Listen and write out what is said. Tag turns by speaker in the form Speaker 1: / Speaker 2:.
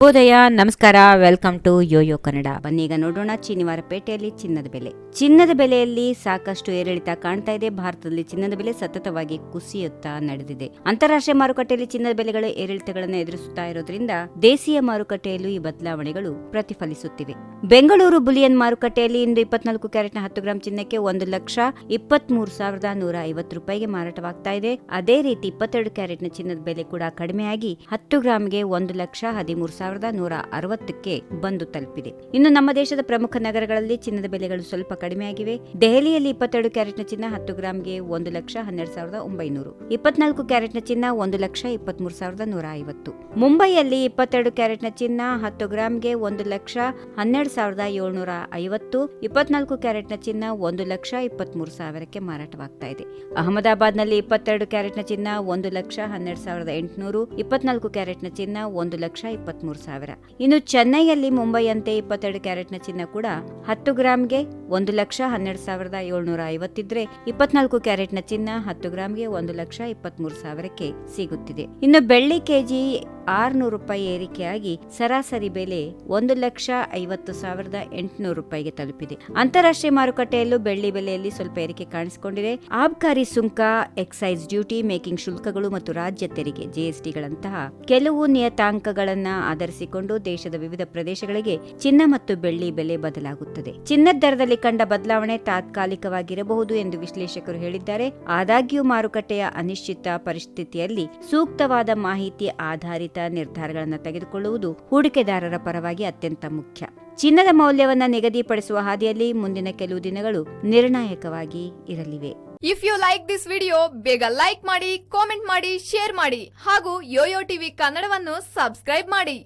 Speaker 1: ಶುಭೋದಯ ನಮಸ್ಕಾರ, welcome to YoYo Kannada. ಬನ್ನೀಗ ನೋಡೋಣ ಪೇಟೆಯಲ್ಲಿ ಚಿನ್ನದ ಬೆಲೆ. ಚಿನ್ನದ ಬೆಲೆಯಲ್ಲಿ ಸಾಕಷ್ಟು ಏರಿಳಿತ ಕಾಣ್ತಾ ಇದೆ. ಭಾರತದಲ್ಲಿ ಚಿನ್ನದ ಬೆಲೆ ಸತತವಾಗಿ ಕುಸಿಯುತ್ತಾ ನಡೆದಿದೆ. ಅಂತಾರಾಷ್ಟ್ರೀಯ ಮಾರುಕಟ್ಟೆಯಲ್ಲಿ ಚಿನ್ನದ ಬೆಲೆಗಳು ಏರಿಳಿತಗಳನ್ನು ಎದುರಿಸುತ್ತಾ ಇರೋದ್ರಿಂದ ದೇಶೀಯ ಮಾರುಕಟ್ಟೆಯಲ್ಲೂ ಈ ಬದಲಾವಣೆಗಳು ಪ್ರತಿಫಲಿಸುತ್ತಿವೆ. ಬೆಂಗಳೂರು ಬುಲಿಯನ್ ಮಾರುಕಟ್ಟೆಯಲ್ಲಿ ಇಂದು ಇಪ್ಪತ್ನಾಲ್ಕು ಕ್ಯಾರೆಟ್ನ ಹತ್ತು ಗ್ರಾಂ ಚಿನ್ನಕ್ಕೆ ಒಂದು ಲಕ್ಷ ಇಪ್ಪತ್ಮೂರು ಸಾವಿರದ ನೂರ ಐವತ್ತು ರೂಪಾಯಿಗೆ ಮಾರಾಟವಾಗ್ತಾ ಇದೆ. ಅದೇ ರೀತಿ ಇಪ್ಪತ್ತೆರಡು ಕ್ಯಾರೆಟ್ನ ಚಿನ್ನದ ಬೆಲೆ ಕೂಡ ಕಡಿಮೆಯಾಗಿ ಹತ್ತು ಗ್ರಾಂಗೆ ಒಂದು ಲಕ್ಷ ಹದಿಮೂರು ಸಾವಿರದ ನೂರ ಅರವತ್ತಕ್ಕೆ ಬಂದು ತಲುಪಿದೆ. ಇನ್ನು ನಮ್ಮ ದೇಶದ ಪ್ರಮುಖ ನಗರಗಳಲ್ಲಿ ಚಿನ್ನದ ಬೆಲೆಗಳು ಸ್ವಲ್ಪ ಕಡಿಮೆಯಾಗಿವೆ. ದೆಹಲಿಯಲ್ಲಿ ಇಪ್ಪತ್ತೆರಡು ಕ್ಯಾರೆಟ್ನ ಚಿನ್ನ ಹತ್ತು ಗ್ರಾಂಗೆ ಒಂದು ಲಕ್ಷ ಹನ್ನೆರಡು ಸಾವಿರದ ಒಂಬೈನೂರು. ಇಪ್ಪತ್ನಾಲ್ಕು ಕ್ಯಾರೆಟ್ನ ಚಿನ್ನ ಒಂದು ಲಕ್ಷ ಇಪ್ಪತ್ಮೂರು ಸಾವಿರದ ನೂರ ಐವತ್ತು ಮುಂಬೈಯಲ್ಲಿ ಇಪ್ಪತ್ತೆರಡು ಕ್ಯಾರೆಟ್ನ ಚಿನ್ನ ಹತ್ತು ಗ್ರಾಂಗೆ ಒಂದು ಲಕ್ಷ ಹನ್ನೆರಡು ಸಾವಿರದ ಏಳ್ನೂರ ಐವತ್ತು. ಇಪ್ಪತ್ನಾಲ್ಕು ಕ್ಯಾರೆಟ್ನ ಚಿನ್ನ ಒಂದು ಲಕ್ಷ ಇಪ್ಪತ್ಮೂರು ಸಾವಿರಕ್ಕೆ ಮಾರಾಟವಾಗ್ತಾ ಇದೆ. ಅಹಮದಾಬಾದ್ನಲ್ಲಿ ಇಪ್ಪತ್ತೆರಡು ಕ್ಯಾರೆಟ್ನ ಚಿನ್ನ ಒಂದು ಲಕ್ಷ ಹನ್ನೆರಡು ಸಾವಿರದ ಎಂಟುನೂರು. ಇಪ್ಪತ್ನಾಲ್ಕು ಕ್ಯಾರೆಟ್ನ ಚಿನ್ನ ಒಂದು ಲಕ್ಷ ಇಪ್ಪತ್ಮೂರು ಸಾವಿರ. ಇನ್ನು ಚೆನ್ನೈಯಲ್ಲಿ ಮುಂಬೈಯಂತೆ ಇಪ್ಪತ್ತೆರಡು ಕ್ಯಾರೆಟ್ನ ಚಿನ್ನ ಕೂಡ ಹತ್ತು ಗ್ರಾಂಗೆ ಒಂದು ಲಕ್ಷ ಹನ್ನೆರಡು ಸಾವಿರದ ಏಳ್ನೂರ ಐವತ್ತಿದ್ರೆ ಇಪ್ಪತ್ನಾಲ್ಕು ಕ್ಯಾರೆಟ್ನ ಚಿನ್ನ ಹತ್ತು ಗ್ರಾಂಗೆ ಒಂದು ಲಕ್ಷ ಇಪ್ಪತ್ಮೂರು ಸಾವಿರಕ್ಕೆ ಸಿಗುತ್ತಿದೆ. ಇನ್ನು ಬೆಳ್ಳಿ ಕೆಜಿ ಆರ್ನೂರು ರೂಪಾಯಿ ಏರಿಕೆಯಾಗಿ ಸರಾಸರಿ ಬೆಲೆ ಒಂದು ಲಕ್ಷ ಐವತ್ತು ಸಾವಿರದ ಎಂಟುನೂರು ರೂಪಾಯಿಗೆ ತಲುಪಿದೆ. ಅಂತಾರಾಷ್ಟ್ರೀಯ ಮಾರುಕಟ್ಟೆಯಲ್ಲೂ ಬೆಳ್ಳಿ ಬೆಲೆಯಲ್ಲಿ ಸ್ವಲ್ಪ ಏರಿಕೆ ಕಾಣಿಸಿಕೊಂಡಿದೆ. ಆಬ್ಕಾರಿ ಸುಂಕ, ಎಕ್ಸೈಸ್ ಡ್ಯೂಟಿ, ಮೇಕಿಂಗ್ ಶುಲ್ಕಗಳು ಮತ್ತು ರಾಜ್ಯ ತೆರಿಗೆ ಜಿಎಸ್ಟಿಗಳಂತಹ ಕೆಲವು ನಿಯತಾಂಕಗಳನ್ನ ಆಧರಿಸಿಕೊಂಡು ದೇಶದ ವಿವಿಧ ಪ್ರದೇಶಗಳಿಗೆ ಚಿನ್ನ ಮತ್ತು ಬೆಳ್ಳಿ ಬೆಲೆ ಬದಲಾಗುತ್ತದೆ. ಚಿನ್ನದ ದರದಲ್ಲಿ ಕಂಡ ಬದಲಾವಣೆ ತಾತ್ಕಾಲಿಕವಾಗಿರಬಹುದು ಎಂದು ವಿಶ್ಲೇಷಕರು ಹೇಳಿದ್ದಾರೆ. ಆದಾಗ್ಯೂ ಮಾರುಕಟ್ಟೆಯ ಅನಿಶ್ಚಿತ ಪರಿಸ್ಥಿತಿಯಲ್ಲಿ ಸೂಕ್ತವಾದ ಮಾಹಿತಿ ಆಧಾರಿತ ನಿರ್ಧಾರಗಳನ್ನು ತೆಗೆದುಕೊಳ್ಳುವುದು ಹೂಡಿಕೆದಾರರ ಪರವಾಗಿ ಅತ್ಯಂತ ಮುಖ್ಯ. ಚಿನ್ನದ ಮೌಲ್ಯವನ್ನು ನಿಗದಿಪಡಿಸುವ ಹಾದಿಯಲ್ಲಿ ಮುಂದಿನ ಕೆಲವು ದಿನಗಳು ನಿರ್ಣಾಯಕವಾಗಿ ಇರಲಿವೆ.
Speaker 2: If you like this video ಬೇಗ ಲೈಕ್ ಮಾಡಿ ಕಾಮೆಂಟ್ ಮಾಡಿ ಶೇರ್ ಮಾಡಿ ಹಾಗೂ ಯೋಯೋ ಟಿವಿ ಕನ್ನಡವನ್ನು ಸಬ್ಸ್ಕ್ರೈಬ್ ಮಾಡಿ.